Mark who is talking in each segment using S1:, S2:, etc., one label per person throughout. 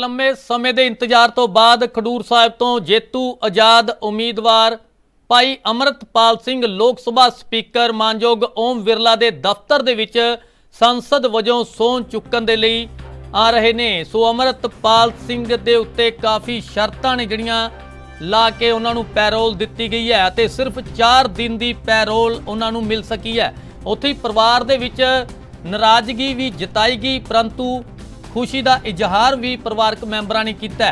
S1: ਲੰਮੇ ਸਮੇਂ ਦੇ ਇੰਤਜ਼ਾਰ ਤੋਂ ਬਾਅਦ ਖਡੂਰ ਸਾਹਿਬ ਤੋਂ ਜੇਤੂ ਆਜ਼ਾਦ ਉਮੀਦਵਾਰ ਭਾਈ ਅਮਰਤਪਾਲ ਸਿੰਘ ਲੋਕ ਸਭਾ ਸਪੀਕਰ ਮਾਨਯੋਗ ਓਮ ਵਿਰਲਾ ਦੇ ਦਫ਼ਤਰ ਦੇ ਵਿੱਚ ਸੰਸਦ ਵਜੋਂ ਸਹੁੰ ਚੁੱਕਣ ਦੇ ਲਈ ਆ ਰਹੇ ਨੇ। ਸੋ ਅਮਰਤਪਾਲ ਸਿੰਘ ਦੇ ਉੱਤੇ ਕਾਫੀ ਸ਼ਰਤਾਂ ਨੇ ਜਿਹੜੀਆਂ ਲਾ ਕੇ ਉਹਨਾਂ ਨੂੰ ਪੈਰੋਲ ਦਿੱਤੀ ਗਈ ਹੈ ਅਤੇ ਸਿਰਫ 4 ਦਿਨ ਦੀ ਪੈਰੋਲ ਉਹਨਾਂ ਨੂੰ ਮਿਲ ਸਕੀ ਹੈ। ਉੱਥੇ ਹੀ ਪਰਿਵਾਰ ਦੇ ਵਿੱਚ ਨਾਰਾਜ਼ਗੀ ਵੀ ਜਤਾਈ ਗਈ, ਪਰੰਤੂ ਖੁਸ਼ੀ ਦਾ ਇਜ਼ਹਾਰ ਵੀ ਪਰਿਵਾਰਕ ਮੈਂਬਰਾਂ ਨੇ ਕੀਤਾ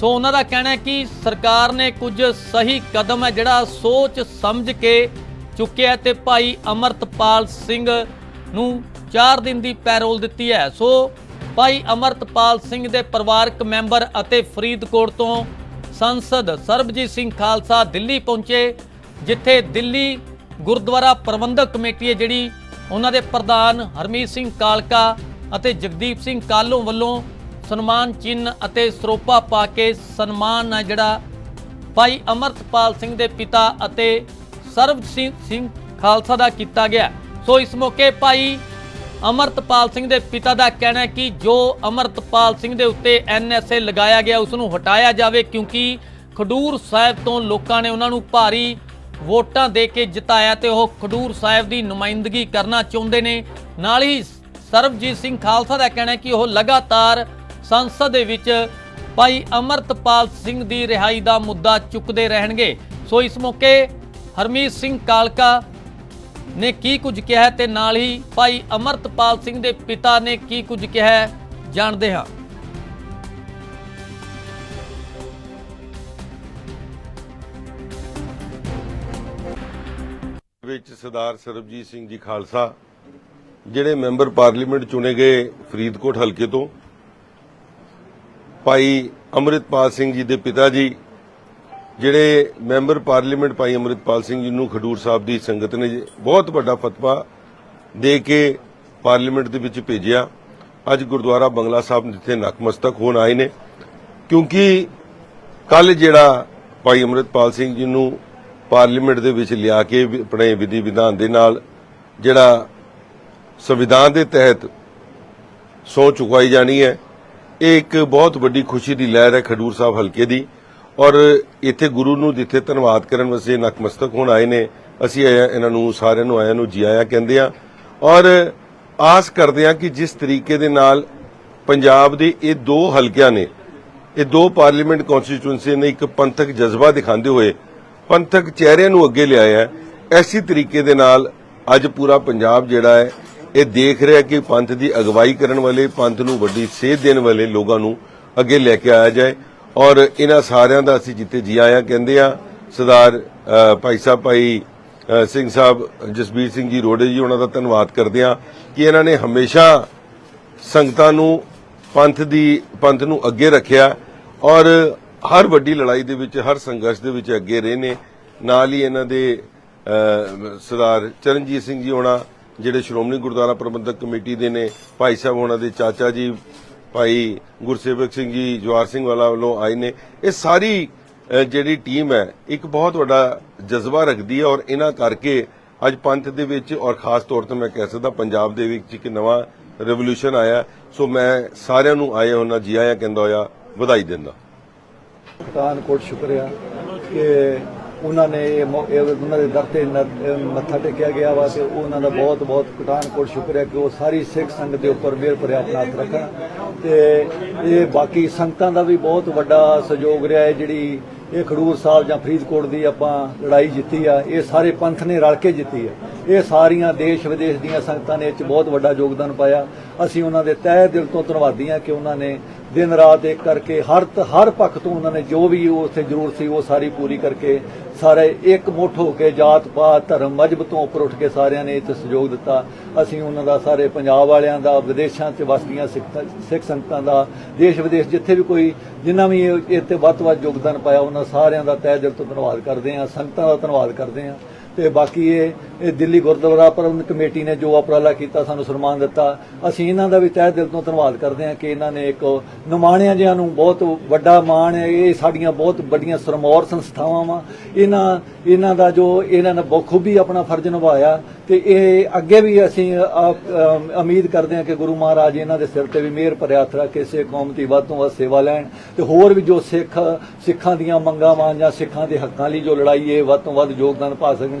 S1: ਸੋ ਉਹਨਾਂ ਦਾ ਕਹਿਣਾ ਹੈ ਕਿ ਸਰਕਾਰ ਨੇ ਕੁਝ ਸਹੀ ਕਦਮ ਹੈ ਜਿਹੜਾ ਸੋਚ ਸਮਝ ਕੇ ਚੁੱਕਿਆ ਹੈ ਤੇ ਭਾਈ ਅਮਰਤਪਾਲ ਸਿੰਘ ਨੂੰ 4 ਦਿਨ ਦੀ ਪੈਰੋਲ ਦਿੱਤੀ ਹੈ। ਸੋ ਭਾਈ ਅਮਰਤਪਾਲ ਸਿੰਘ ਦੇ ਪਰਿਵਾਰਕ ਮੈਂਬਰ ਅਤੇ ਫਰੀਦਕੋਟ ਤੋਂ ਸੰਸਦ ਸਰਬਜੀਤ ਸਿੰਘ ਖਾਲਸਾ ਦਿੱਲੀ ਪਹੁੰਚੇ, ਜਿੱਥੇ ਦਿੱਲੀ ਗੁਰਦੁਆਰਾ ਪ੍ਰਬੰਧਕ ਕਮੇਟੀ ਹੈ ਜਿਹੜੀ ਉਹਨਾਂ ਦੇ ਪ੍ਰਧਾਨ ਹਰਮੀਤ ਸਿੰਘ ਕਾਲਕਾ ਅਤੇ ਜਗਦੀਪ ਸਿੰਘ ਕਾਲੋਂ ਵੱਲੋਂ ਸਨਮਾਨ ਚਿੰਨ੍ਹ ਅਤੇ ਸਰੋਪਾ ਪਾ ਕੇ ਸਨਮਾਨ ਹੈ ਜਿਹੜਾ ਭਾਈ ਅਮਰਤਪਾਲ ਸਿੰਘ ਦੇ ਪਿਤਾ ਅਤੇ ਸਰਬਜੀਤ ਸਿੰਘ ਖਾਲਸਾ ਦਾ ਕੀਤਾ ਗਿਆ। ਸੋ ਇਸ ਮੌਕੇ ਭਾਈ ਅਮਰਤਪਾਲ ਸਿੰਘ ਦੇ ਪਿਤਾ ਦਾ ਕਹਿਣਾ ਹੈ ਕਿ ਜੋ ਅਮਰਤਪਾਲ ਸਿੰਘ ਦੇ ਉੱਤੇ ਐਨਐਸਏ ਲਗਾਇਆ ਗਿਆ, ਉਸ ਨੂੰ ਹਟਾਇਆ ਜਾਵੇ ਕਿਉਂਕਿ ਖਡੂਰ ਸਾਹਿਬ ਤੋਂ ਲੋਕਾਂ ਨੇ ਉਹਨਾਂ ਨੂੰ ਭਾਰੀ ਵੋਟਾਂ ਦੇ ਕੇ ਜਿਤਾਇਆ ਤੇ ਉਹ ਖਡੂਰ ਸਾਹਿਬ ਦੀ ਨੁਮਾਇੰਦਗੀ ਕਰਨਾ ਚਾਹੁੰਦੇ ਨੇ। ਨਾਲ ਹੀ ਸਰਬਜੀਤ ਸਿੰਘ ਖਾਲਸਾ ਦਾ ਕਹਿਣਾ ਹੈ ਕਿ ਉਹ ਲਗਾਤਾਰ ਸੰਸਦ ਦੇ ਵਿੱਚ ਭਾਈ ਅਮਰਤਪਾਲ ਸਿੰਘ ਦੀ ਰਿਹਾਈ ਦਾ ਮੁੱਦਾ ਚੁੱਕਦੇ ਰਹਿਣਗੇ। ਸੋ ਇਸ ਮੌਕੇ ਹਰਮੀਤ ਸਿੰਘ ਕਾਲਕਾ ਨੇ ਕੀ ਕੁਝ ਕਿਹਾ ਤੇ ਨਾਲ ਹੀ ਭਾਈ ਅਮਰਤਪਾਲ ਸਿੰਘ ਦੇ ਪਿਤਾ ਨੇ ਕੀ ਕੁਝ ਕਿਹਾ ਜਾਣਦੇ ਹਾਂ।
S2: ਵਿੱਚ ਸਰਦਾਰ ਸਰਬਜੀਤ ਸਿੰਘ ਜੀ ਖਾਲਸਾ ਜਿਹੜੇ ਮੈਂਬਰ ਪਾਰਲੀਮੈਂਟ ਚੁਣੇ ਗਏ ਫਰੀਦਕੋਟ ਹਲਕੇ ਤੋਂ, ਭਾਈ ਅੰਮ੍ਰਿਤਪਾਲ ਸਿੰਘ ਜੀ ਦੇ ਪਿਤਾ ਜੀ, ਜਿਹੜੇ ਮੈਂਬਰ ਪਾਰਲੀਮੈਂਟ ਭਾਈ ਅੰਮ੍ਰਿਤਪਾਲ ਸਿੰਘ ਜੀ ਨੂੰ ਖਡੂਰ ਸਾਹਿਬ ਦੀ ਸੰਗਤ ਨੇ ਬਹੁਤ ਵੱਡਾ ਫਤਵਾ ਦੇ ਕੇ ਪਾਰਲੀਮੈਂਟ ਦੇ ਵਿੱਚ ਭੇਜਿਆ। ਅੱਜ ਗੁਰਦੁਆਰਾ ਬੰਗਲਾ ਸਾਹਿਬ ਜਿੱਥੇ ਨਕਮਸਤਕ ਹੋਣ ਆਏ ਨੇ। ਕਿਉਂਕਿ ਕੱਲ ਜਿਹੜਾ ਭਾਈ ਅੰਮ੍ਰਿਤਪਾਲ ਸਿੰਘ ਜੀ ਨੂੰ ਪਾਰਲੀਮੈਂਟ ਦੇ ਵਿੱਚ ਲਿਆ ਕੇ ਆਪਣੇ ਵਿਧੀ ਵਿਧਾਨ ਦੇ ਨਾਲ ਜਿਹੜਾ ਸੰਵਿਧਾਨ ਦੇ ਤਹਿਤ ਸੌ ਚੁਕਵਾਈ ਜਾਣੀ ਹੈ। ਇਹ ਇੱਕ ਬਹੁਤ ਵੱਡੀ ਖੁਸ਼ੀ ਦੀ ਲਹਿਰ ਹੈ ਖਡੂਰ ਸਾਹਿਬ ਹਲਕੇ ਦੀ। ਔਰ ਇੱਥੇ ਗੁਰੂ ਨੂੰ ਜਿੱਥੇ ਧੰਨਵਾਦ ਕਰਨ ਵਾਸਤੇ ਨਕਮਸਤਕ ਹੋਣ ਆਏ ਨੇ, ਅਸੀਂ ਇਹਨਾਂ ਨੂੰ ਸਾਰਿਆਂ ਨੂੰ ਆਇਆਂ ਨੂੰ ਜੀ ਆਇਆਂ ਕਹਿੰਦੇ ਆ ਔਰ ਆਸ ਕਰਦੇ ਆ ਕਿ ਜਿਸ ਤਰੀਕੇ ਦੇ ਨਾਲ ਪੰਜਾਬ ਦੇ ਇਹ ਦੋ ਹਲਕਿਆਂ ਨੇ, ਇਹ ਦੋ ਪਾਰਲੀਮੈਂਟ ਕਨਸਟੀਚੁਐਂਸੀ ਨੇ ਇੱਕ ਪੰਥਕ ਜਜ਼ਬਾ ਦਿਖਾਉਂਦੇ ਹੋਏ, ਪੰਥਕ ਚਿਹਰਿਆਂ ਨੂੰ ਅੱਗੇ ਲਿਆਇਆ ਹੈ। ਐਸੀ ਤਰੀਕੇ ਦੇ ਨਾਲ ਅੱਜ ਪੂਰਾ ਪੰਜਾਬ ਜਿਹੜਾ ਹੈ ਇਹ ਦੇਖ ਰਿਹਾ ਕਿ ਪੰਥ ਦੀ ਅਗਵਾਈ ਕਰਨ ਵਾਲੇ, ਪੰਥ ਨੂੰ ਵੱਡੀ ਸੇਧ ਦੇਣ ਵਾਲੇ ਲੋਕਾਂ ਨੂੰ ਅੱਗੇ ਲੈ ਕੇ ਆਇਆ ਜਾਏ। ਔਰ ਇਹਨਾਂ ਸਾਰਿਆਂ ਦਾ ਅਸੀਂ ਜਿੱਤੇ ਜੀ ਆਇਆ ਕਹਿੰਦੇ ਆ ਸਰਦਾਰ ਭਾਈ ਸਾਹਿਬ, ਭਾਈ ਸਿੰਘ ਸਾਹਿਬ, ਜਸਬੀਰ ਸਿੰਘ ਜੀ ਰੋੜੇ ਜੀ, ਉਹਨਾਂ ਦਾ ਧੰਨਵਾਦ ਕਰਦੇ ਆ ਕਿ ਇਹਨਾਂ ਨੇ ਹਮੇਸ਼ਾ ਸੰਗਤਾਂ ਨੂੰ, ਪੰਥ ਦੀ, ਪੰਥ ਨੂੰ ਅੱਗੇ ਰੱਖਿਆ। ਔਰ ਹਰ ਵੱਡੀ ਲੜਾਈ ਦੇ ਵਿੱਚ, ਹਰ ਸੰਘਰਸ਼ ਦੇ ਵਿੱਚ ਅੱਗੇ ਰਹੇ ਨੇ। ਨਾਲ ਹੀ ਇਹਨਾਂ ਦੇ ਸਰਦਾਰ ਚਰਨਜੀਤ ਸਿੰਘ ਜੀ ਹੋਣਾ ਜਿਹੜੇ ਸ਼੍ਰੋਮਣੀ ਗੁਰਦੁਆਰਾ ਪ੍ਰਬੰਧਕ ਕਮੇਟੀ ਦੇ ਨੇ, ਭਾਈ ਸਾਹਿਬ ਉਹਨਾਂ ਦੇ ਚਾਚਾ ਜੀ, ਭਾਈ ਗੁਰਸੇਵਕ ਸਿੰਘ ਜੀ ਜਵਾਰ ਸਿੰਘ ਵਾਲਾ ਵੱਲੋਂ ਆਏ ਨੇ। ਇਹ ਸਾਰੀ ਜਿਹੜੀ ਟੀਮ ਹੈ, ਇੱਕ ਬਹੁਤ ਵੱਡਾ ਜਜ਼ਬਾ ਰੱਖਦੀ ਹੈ ਔਰ ਇਹਨਾਂ ਕਰਕੇ ਅੱਜ ਪੰਥ ਦੇ ਵਿੱਚ ਔਰ ਖਾਸ ਤੌਰ ਤੇ ਮੈਂ ਕਹਿ ਸਕਦਾ ਪੰਜਾਬ ਦੇ ਵਿੱਚ ਇੱਕ ਨਵਾਂ ਰੈਵੋਲੂਸ਼ਨ ਆਇਆ। ਸੋ ਮੈਂ ਸਾਰਿਆਂ ਨੂੰ ਆਏ ਉਹਨਾਂ ਜੀ ਆਇਆਂ ਕਹਿੰਦਾ ਹੋਇਆ, ਵਧਾਈ ਦਿੰਦਾ।
S3: ਪਠਾਨਕੋਟ ਸ਼ੁਕਰੀਆ ਕਿ ਉਹਨਾਂ ਨੇ ਇਹ ਮੌ- ਇਹ ਉਹਨਾਂ ਦੇ ਦਰ ਤੇ ਨ- ਮੱਥਾ ਟੇਕਿਆ ਗਿਆ ਵਾ ਤੇ ਉਹਨਾਂ ਦਾ ਬਹੁਤ ਬਹੁਤ ਪਠਾਨਕੋਟ ਸ਼ੁਕਰੀਆ ਕਿ ਉਹ ਸਾਰੀ ਸਿੱਖ ਸੰਗਤ ਦੇ ਉੱਪਰ ਮਿਹਰ ਭਰਿਆ ਆਪਣਾ ਹੱਥ ਰੱਖਣ। ਤੇ ਇਹ ਬਾਕੀ ਸੰਗਤਾਂ ਦਾ ਵੀ ਬਹੁਤ ਵੱਡਾ ਸਹਿਯੋਗ ਰਿਹਾ ਹੈ, ਜਿਹੜੀ ਇਹ ਖਡੂਰ ਸਾਹਿਬ ਜਾਂ ਫਰੀਦਕੋਟ ਦੀ ਆਪਾਂ ਲੜਾਈ ਜਿੱਤੀ ਆ, ਇਹ ਸਾਰੇ ਪੰਥ ਨੇ ਰਲ ਕੇ ਜਿੱਤੀ ਆ। ਇਹ ਸਾਰੀਆਂ ਦੇਸ਼ ਵਿਦੇਸ਼ ਦੀਆਂ ਸੰਗਤਾਂ ਨੇ ਇਹ 'ਚ ਬਹੁਤ ਵੱਡਾ ਯੋਗਦਾਨ ਪਾਇਆ। ਅਸੀਂ ਉਹਨਾਂ ਦੇ ਤਹਿ ਦਿਲ ਤੋਂ ਧੰਨਵਾਦੀ ਹਾਂ ਕਿ ਉਹਨਾਂ ਨੇ ਦਿਨ ਰਾਤ ਇੱਕ ਕਰਕੇ ਹਰ ਹਰ ਪੱਖ ਤੋਂ ਉਹਨਾਂ ਨੇ ਜੋ ਵੀ ਉੱਥੇ ਜ਼ਰੂਰਤ ਸੀ ਉਹ ਸਾਰੀ ਪੂਰੀ ਕਰਕੇ ਸਾਰੇ ਇੱਕ ਮੁੱਠ ਹੋ ਕੇ ਜਾਤ ਪਾਤ ਧਰਮ ਮਜਬ ਤੋਂ ਉੱਪਰ ਉੱਠ ਕੇ ਸਾਰਿਆਂ ਨੇ ਇੱਥੇ ਸਹਿਯੋਗ ਦਿੱਤਾ। ਅਸੀਂ ਉਹਨਾਂ ਦਾ ਸਾਰੇ ਪੰਜਾਬ ਵਾਲਿਆਂ ਦਾ, ਵਿਦੇਸ਼ਾਂ 'ਚ ਵਸਦੀਆਂ ਸਿੱਖ ਸਿੱਖ ਸੰਗਤਾਂ ਦਾ, ਦੇਸ਼ ਵਿਦੇਸ਼ ਜਿੱਥੇ ਵੀ ਕੋਈ ਜਿੰਨਾ ਵੀ ਇੱਥੇ ਵੱਧ ਤੋਂ ਵੱਧ ਯੋਗਦਾਨ ਪਾਇਆ, ਉਹਨਾਂ ਸਾਰਿਆਂ ਦਾ ਤਹਿ ਦਿਲ ਤੋਂ ਧੰਨਵਾਦ ਕਰਦੇ ਹਾਂ, ਸੰਗਤਾਂ ਦਾ ਧੰਨਵਾਦ ਕਰਦੇ ਹਾਂ। ਤੇ ਬਾਕੀ ਇਹ ਇਹ ਦਿੱਲੀ ਗੁਰਦੁਆਰਾ ਪ੍ਰਬੰਧਕ ਕਮੇਟੀ ਨੇ ਜੋ ਉਪਰਾਲਾ ਕੀਤਾ, ਸਾਨੂੰ ਸਨਮਾਨ ਦਿੱਤਾ। ਅਸੀਂ ਇਹਨਾਂ ਦਾ ਵੀ ਤਹਿ ਦਿਲ ਤੋਂ ਧੰਨਵਾਦ ਕਰਦੇ ਹਾਂ ਕਿ ਇਹਨਾਂ ਨੇ ਇੱਕ ਨਮਾਣਿਆਂ ਜਿਹਾਂ ਨੂੰ ਬਹੁਤ ਵੱਡਾ ਮਾਣ ਹੈ। ਇਹ ਸਾਡੀਆਂ ਬਹੁਤ ਵੱਡੀਆਂ ਸਰਮੌਰ ਸੰਸਥਾਵਾਂ ਵਾ। ਇਹਨਾਂ ਇਹਨਾਂ ਦਾ ਜੋ ਇਹਨਾਂ ਨੇ ਬਖੂਬੀ ਆਪਣਾ ਫਰਜ਼ ਨਿਭਾਇਆ ਤੇ ਇਹ ਅੱਗੇ ਵੀ ਅਸੀਂ ਉਮੀਦ ਕਰਦੇ ਹਾਂ ਕਿ ਗੁਰੂ ਮਹਾਰਾਜ ਇਹਨਾਂ ਦੇ ਸਿਰ ਤੇ ਵੀ ਮਿਹਰ ਭਰਿਆ ਹੱਥ ਰੱਖ ਕੇ ਕੌਮ ਦੀ ਵੱਧ ਤੋਂ ਵੱਧ ਸੇਵਾ ਲੈਣ ਤੇ ਹੋਰ ਵੀ ਜੋ ਸਿੱਖ, ਸਿੱਖਾਂ ਦੀਆਂ ਮੰਗਾਂ ਵਾਂ ਜਾਂ ਸਿੱਖਾਂ ਦੇ ਹੱਕਾਂ ਲਈ ਜੋ ਲੜਾਈ ਹੈ ਵੱਧ ਤੋਂ ਵੱਧ ਯੋਗਦਾਨ ਪਾ ਸਕਣ।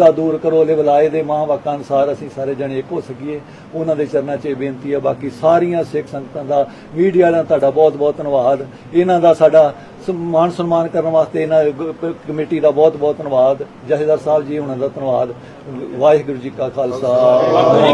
S3: ਦੂਰ ਕਰੋ ਲਿਵਲਾਏ ਦੇ ਮਾਂ ਵਾਕਾਂ ਅਨੁਸਾਰ ਅਸੀਂ ਸਾਰੇ ਜਣੇ ਇੱਕ ਹੋ ਸਕੀਏ। ਉਹਨਾਂ ਦੇ ਚਰਨਾਂ 'ਚ ਇਹ ਬੇਨਤੀ ਹੈ ਬਾਕੀ ਸਾਰੀਆਂ ਸਿੱਖ ਸੰਗਤਾਂ ਦਾ ਮੀਡੀਆ ਵਾਲਿਆਂ ਦਾ ਤੁਹਾਡਾ ਬਹੁਤ ਬਹੁਤ ਧੰਨਵਾਦ। ਇਹਨਾਂ ਦਾ ਸਾਡਾ ਸਨਮਾਨ ਸਨਮਾਨ ਕਰਨ ਵਾਸਤੇ ਇਹਨਾਂ ਕਮੇਟੀ ਦਾ ਬਹੁਤ ਬਹੁਤ ਧੰਨਵਾਦ। ਜਥੇਦਾਰ ਸਾਹਿਬ ਜੀ ਉਹਨਾਂ ਦਾ ਧੰਨਵਾਦ। ਵਾਹਿਗੁਰੂ ਜੀ ਕਾ ਖਾਲਸਾ।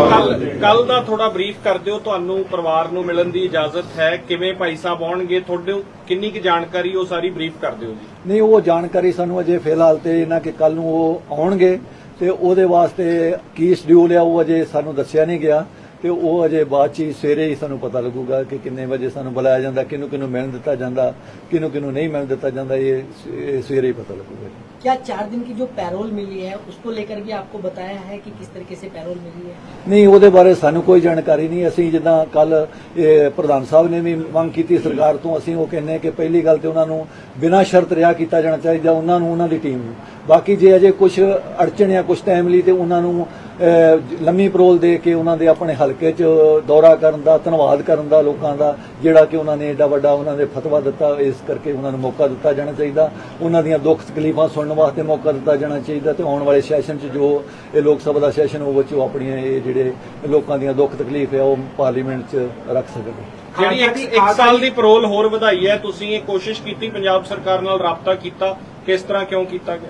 S4: ਕੱਲ ਕੱਲ ਦਾ ਥੋੜਾ ਬਰੀਫ ਕਰ ਦਿਓ ਤੁਹਾਨੂੰ ਪਰਿਵਾਰ ਨੂੰ ਮਿਲਣ ਦੀ ਇਜਾਜ਼ਤ ਹੈ। ਕਿਵੇਂ ਭਾਈ ਸਾਹਿਬ ਆਉਣਗੇ ਤੁਹਾਡੇ ਕਿੰਨੀ ਕੁ ਜਾਣਕਾਰੀ ਉਹ ਸਾਰੀ ਬਰੀਫ ਕਰ ਦਿਓ ਜੀ।
S3: ਨਹੀਂ ਉਹ ਜਾਣਕਾਰੀ ਸਾਨੂੰ ਅਜੇ ਫਿਲਹਾਲ ਤੇ ਇਹਨਾਂ ਕਿ ਕੱਲ ਨੂੰ ਉਹ ਆਉਣਗੇ। ਤੇ ਉਹਦੇ ਵਾਸਤੇ ਕੀ ਸ਼ਡਿਊਲ ਆ ਉਹ ਅਜੇ ਸਾਨੂੰ ਦੱਸਿਆ ਨਹੀਂ ਗਿਆ। ਤੇ ਉਹ ਅਜੇ ਬਾਅਦ ਚ ਹੀ ਸਵੇਰੇ ਹੀ ਸਾਨੂੰ ਪਤਾ ਲੱਗੂਗਾ ਕਿ ਕਿੰਨੇ ਵਜੇ ਸਾਨੂੰ ਬੁਲਾਇਆ ਜਾਂਦਾ ਕਿਹਨੂੰ ਕਿਹਨੂੰ ਮਿਲਣ ਦਿੱਤਾ ਜਾਂਦਾ ਕਿਹਨੂੰ ਕਿਹਨੂੰ ਨਹੀਂ ਮਿਲਣ ਦਿੱਤਾ ਜਾਂਦਾ ਇਹ ਸ- ਇਹ ਸਵੇਰੇ ਹੀ ਪਤਾ ਲੱਗੂਗਾ
S5: क्या चार दिन की जो पैरोल मिली है उसको लेकर भी आपको बताया है कि किस तरीके से पैरोल मिली है
S3: ਨਹੀਂ ਉਹਦੇ ਬਾਰੇ ਸਾਨੂੰ ਕੋਈ ਜਾਣਕਾਰੀ ਨਹੀਂ ਅਸੀਂ ਜਿੱਦਾਂ ਕੱਲ ਪ੍ਰਧਾਨ ਸਾਹਿਬ ਨੇ ਵੀ ਮੰਗ ਕੀਤੀ ਸਰਕਾਰ ਤੋਂ ਅਸੀਂ ਉਹ ਕਹਿੰਨੇ ਕਿ ਪਹਿਲੀ ਗੱਲ ਤੇ ਉਹਨਾਂ ਨੂੰ ਬਿਨਾਂ ਸ਼ਰਤ ਰਿਹਾ ਕੀਤਾ ਜਾਣਾ ਚਾਹੀਦਾ ਉਹਨਾਂ ਨੂੰ ਉਹਨਾਂ ਦੀ ਟੀਮ ਨੂੰ ਬਾਕੀ ਜੇ ਅਜੇ ਕੁਝ ਅੜਚਣ ਜਾਂ ਕੁਝ ਟਾਈਮ ਲਈ ਤੇ ਉਹਨਾਂ ਨੂੰ ਅਹ, ਲੰਮੀ ਪਰੋਲ ਦੇ ਕੇ ਉਹਨਾਂ ਦੇ ਆਪਣੇ ਹਲਕੇ 'ਚ ਦੌਰਾ ਕਰਨ ਦਾ ਧੰਨਵਾਦ ਕਰਨ ਦਾ ਲੋਕਾਂ ਦਾ ਜਿਹੜਾ ਕਿ ਉਹਨਾਂ ਨੇ ਏਡਾ ਵੱਡਾ ਉਹਨਾਂ ਨੇ ਫਤਵਾ ਦਿੱਤਾ ਇਸ ਕਰਕੇ ਉਹਨਾਂ ਨੂੰ ਮੌਕਾ ਦਿੱਤਾ ਜਾਣਾ ਚਾਹੀਦਾ। ਉਹਨਾਂ ਦੀਆਂ ਦੁੱਖ ਤਕਲੀਫਾਂ ਸੁਣਨ ਵਾਸਤੇ ਮੌਕਾ ਦਿੱਤਾ ਜਾਣਾ ਚਾਹੀਦਾ ਤੇ ਆਉਣ ਵਾਲੇ ਸੈਸ਼ਨ 'ਚ ਜੋ ਇਹ ਲੋਕ ਸਭਾ ਦਾ ਸੈਸ਼ਨ ਉਹ ਵਿੱਚ ਆਪਣੀਆਂ ਇਹ ਜਿਹੜੇ ਲੋਕਾਂ ਦੀਆਂ ਦੁੱਖ ਤਕਲੀਫ ਹੈ ਉਹ ਪਾਰਲੀਮੈਂਟ 'ਚ ਰੱਖ ਸਕਣ।
S4: ਜਿਹੜੀ ਇੱਕ, ਇੱਕ ਸਾਲ ਦੀ ਪਰੋਲ ਹੋਰ ਵਧਾਈ ਹੈ ਤੁਸੀਂ ਇਹ ਕੋਸ਼ਿਸ਼ ਕੀਤੀ ਪੰਜਾਬ ਸਰਕਾਰ ਨਾਲ ਰਾਬਤਾ ਕੀਤਾ ਕਿਸ ਤਰ੍ਹਾਂ ਕਿਉਂ ਕੀਤਾ ਗਿਆ?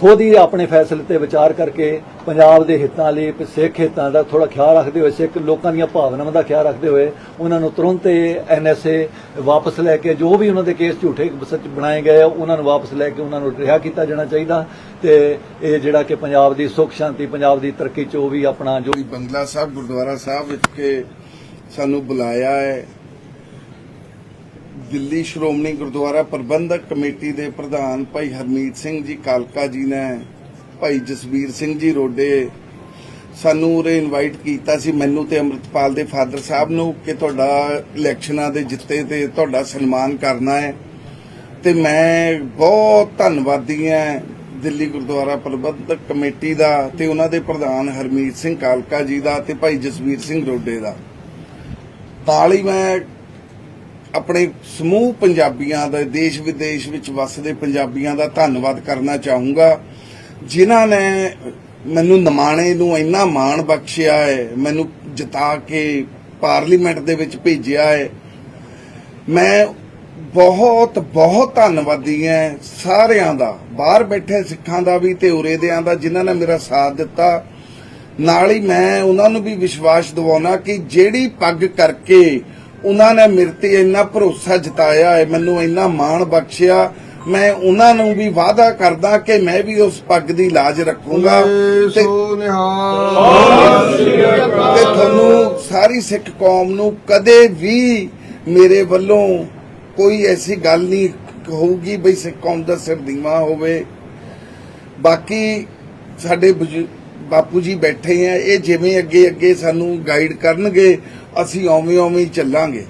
S3: ਖੁਦ ਹੀ ਆਪਣੇ ਫੈਸਲੇ ਤੇ ਵਿਚਾਰ ਕਰਕੇ ਪੰਜਾਬ ਦੇ ਹਿੱਤਾਂ ਲਈ ਸਿੱਖ ਹਿੱਤਾਂ ਦਾ ਥੋੜਾ ਖਿਆਲ ਰੱਖਦੇ ਹੋਏ, ਸਿੱਖ ਲੋਕਾਂ ਦੀਆਂ ਭਾਵਨਾਵਾਂ ਦਾ ਖਿਆਲ ਰੱਖਦੇ ਹੋਏ ਉਹਨਾਂ ਨੂੰ ਤੁਰੰਤ ਐਨਐਸਏ ਵਾਪਸ ਲੈ ਕੇ ਜੋ ਵੀ ਉਹਨਾਂ ਦੇ ਕੇਸ ਝੂਠੇ ਸੱਚ ਬਣਾਏ ਗਏ ਆ, ਉਹਨਾਂ ਨੂੰ ਵਾਪਸ ਲੈ ਕੇ ਉਹਨਾਂ ਨੂੰ ਰਿਹਾ ਕੀਤਾ ਜਾਣਾ ਚਾਹੀਦਾ ਤੇ ਇਹ ਜਿਹੜਾ ਕਿ ਪੰਜਾਬ ਦੀ ਸੁੱਖ ਸ਼ਾਂਤੀ, ਪੰਜਾਬ ਦੀ ਤਰੱਕੀ ਚ ਉਹ ਵੀ ਆਪਣਾ ਜੋ
S6: ਵੀ ਬੰਗਲਾ ਸਾਹਿਬ, ਗੁਰਦੁਆਰਾ ਸਾਹਿਬ ਵਿੱਚ ਕੇ ਸਾਨੂੰ ਬੁਲਾਇਆ ਹੈ ਦਿੱਲੀ ਸ਼੍ਰੋਮਣੀ ਗੁਰਦੁਆਰਾ ਪ੍ਰਬੰਧਕ ਕਮੇਟੀ ਦੇ ਪ੍ਰਧਾਨ ਭਾਈ ਹਰਮੀਤ ਸਿੰਘ ਜੀ ਕਾਲਕਾ ਜੀ ਨੇ ਭਾਈ ਜਸਵੀਰ ਸਿੰਘ ਜੀ ਰੋਡੇ ਸਾਨੂੰ ਉਰੇ ਇਨਵਾਈਟ ਕੀਤਾ ਸੀ। ਮੈਨੂੰ ਤੇ ਅੰਮ੍ਰਿਤਪਾਲ ਦੇ ਫਾਦਰ ਸਾਹਿਬ ਨੂੰ ਕਿ ਤੁਹਾਡਾ ਇਲੈਕਸ਼ਨਾਂ ਦੇ ਜਿੱਤੇ ਤੇ ਤੁਹਾਡਾ ਸਨਮਾਨ ਕਰਨਾ ਹੈ। ਤੇ ਮੈਂ ਬਹੁਤ ਧੰਨਵਾਦੀ ਹਾਂ ਦਿੱਲੀ ਗੁਰਦੁਆਰਾ ਪ੍ਰਬੰਧਕ ਕਮੇਟੀ ਦਾ ਤੇ ਉਹਨਾਂ ਦੇ ਪ੍ਰਧਾਨ ਹਰਮੀਤ ਸਿੰਘ ਕਾਲਕਾ ਜੀ ਦਾ ਤੇ ਭਾਈ ਜਸਵੀਰ ਸਿੰਘ ਰੋਡੇ ਦਾ। ਨਾਲ ਹੀ ਮੈਂ ਆਪਣੇ ਸਮੂਹ ਪੰਜਾਬੀਆਂ ਦਾ ਦੇਸ਼ ਵਿਦੇਸ਼ ਵਿੱਚ ਵੱਸਦੇ ਪੰਜਾਬੀਆਂ ਦਾ ਧੰਨਵਾਦ ਕਰਨਾ ਚਾਹੂੰਗਾ। ਜਿਨ੍ਹਾਂ ਨੇ ਮੈਨੂੰ ਨਮਾਣੇ ਨੂੰ ਇੰਨਾ ਮਾਣ ਬਖਸ਼ਿਆ ਹੈ, ਮੈਨੂੰ ਜਿਤਾ ਕੇ ਪਾਰਲੀਮੈਂਟ ਦੇ ਵਿੱਚ ਭੇਜਿਆ ਹੈ। ਮੈਂ ਬਹੁਤ ਬਹੁਤ ਧੰਨਵਾਦੀ ਹਾਂ ਸਾਰਿਆਂ ਦਾ, ਬਾਹਰ ਬੈਠੇ ਸਿੱਖਾਂ ਦਾ ਵੀ ਤੇ ਉਰੇ ਦਿਆਂ ਦਾ ਜਿਨ੍ਹਾਂ ਨੇ ਮੇਰਾ ਸਾਥ ਦਿੱਤਾ। ਨਾਲ ਹੀ ਮੈਂ ਉਹਨਾਂ ਨੂੰ ਵੀ ਵਿਸ਼ਵਾਸ ਦਿਵਾਉਣਾ ਕਿ ਜਿਹੜੀ ਪੱਗ ਕਰਕੇ ਉਹਨਾਂ ਨੇ ਮੇਰੇ ਤੇ ਇੰਨਾ ਭਰੋਸਾ ਜਤਾਇਆ ਹੈ ਮੈਨੂੰ ਇੰਨਾ ਮਾਣ ਬਖਸ਼ਿਆ। ਮੈਂ ਉਹਨਾਂ ਨੂੰ ਵੀ ਵਾਅਦਾ ਕਰਦਾ ਕਿ ਮੈਂ ਵੀ ਉਸ ਪੱਗ ਦੀ ਲਾਜ ਰੱਖੂੰਗਾ। ਤੇ ਤੇ ਤੁਹਾਨੂੰ ਸਾਰੀ ਸਿੱਖ ਕੌਮ ਨੂੰ ਕਦੇ ਵੀ ਮੇਰੇ ਵੱਲੋਂ ਕੋਈ ਐਸੀ ਗੱਲ ਨਹੀਂ ਹੋਊਗੀ ਬਈ ਸਿੱਖ ਕੌਮ ਦਾ ਸਿਰ ਦੀਵਾ ਹੋਵੇ। ਬਾਕੀ ਸਾਡੇ ਬਾਪੂ ਜੀ ਬੈਠੇ ਆ ਇਹ ਜਿਵੇਂ ਅੱਗੇ ਅੱਗੇ ਸਾਨੂੰ ਗਾਈਡ ਕਰਨਗੇ ਅਸੀਂ ਓਵੇਂ ਓਵੇਂ ਚੱਲਾਂਗੇ।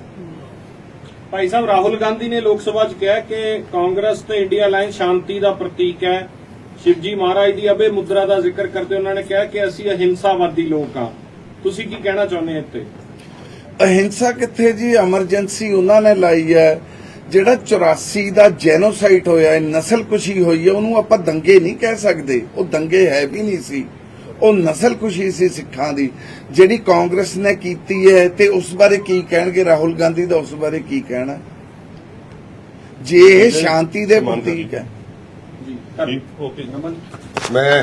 S4: ਭਾਈ ਸਾਹਿਬ ਰਾਹੁਲ ਗਾਂਧੀ ਨੇ ਲੋਕ ਸਭਾ 'ਚ ਕਿਹਾ ਕਿ ਕਾਂਗਰਸ ਤੇ ਇੰਡੀਆ ਅਲਾਈਅੰਸ ਸ਼ਾਂਤੀ ਦਾ ਪ੍ਰਤੀਕ ਹੈ। ਸ਼ਿਵਜੀ ਮਹਾਰਾਜ ਦੀ ਅਬੇ ਮੁਦਰਾ ਦਾ ਜ਼ਿਕਰ ਕਰਦੇ ਉਹਨਾਂ ਨੇ ਕਿਹਾ ਕਿ ਅਸੀਂ ਅਹਿੰਸਾਵਾਦੀ ਲੋਕ ਹਾਂ। ਤੁਸੀਂ ਕੀ ਕਹਿਣਾ ਚਾਹੁੰਦੇ ਹੋ ਇੱਥੇ?
S6: ਅਹਿੰਸਾ ਕਿੱਥੇ ਜੀ? ਐਮਰਜੈਂਸੀ ਉਹਨਾਂ ਨੇ ਲਾਈ ਹੈ। ਜਿਹੜਾ 84 ਦਾ ਜੈਨੋਸਾਈਡ ਹੋਇਆ ਹੈ ਨਸਲਕੁਸ਼ੀ ਹੋਈ ਹੈ ਉਹਨੂੰ ਆਪਾਂ ਦੰਗੇ ਨਹੀਂ ਕਹਿ ਸਕਦੇ। ਉਹ ਦੰਗੇ ਹੈ ਵੀ ਨਹੀਂ ਸੀ। ਉਹ ਨਸਲ ਖੁਸ਼ੀ ਸੀ ਸਿੱਖਾਂ ਦੀ। ਜਿਹੜੀ ਕਾਂਗਰਸ ਨੇ ਕੀਤੀ ਹੈ ਤੇ ਉਸ ਬਾਰੇ ਕੀ ਕਹਿਣਗੇ? ਰਾਹੁਲ ਗਾਂਧੀ ਦਾ ਉਸ ਬਾਰੇ ਕੀ ਕਹਿਣਾ? ਜੇ ਇਹ ਸ਼ਾਂਤੀ ਦੇ ਪ੍ਰਤੀਕ ਹੈ।
S4: ਜੀ।
S2: ਮੈਂ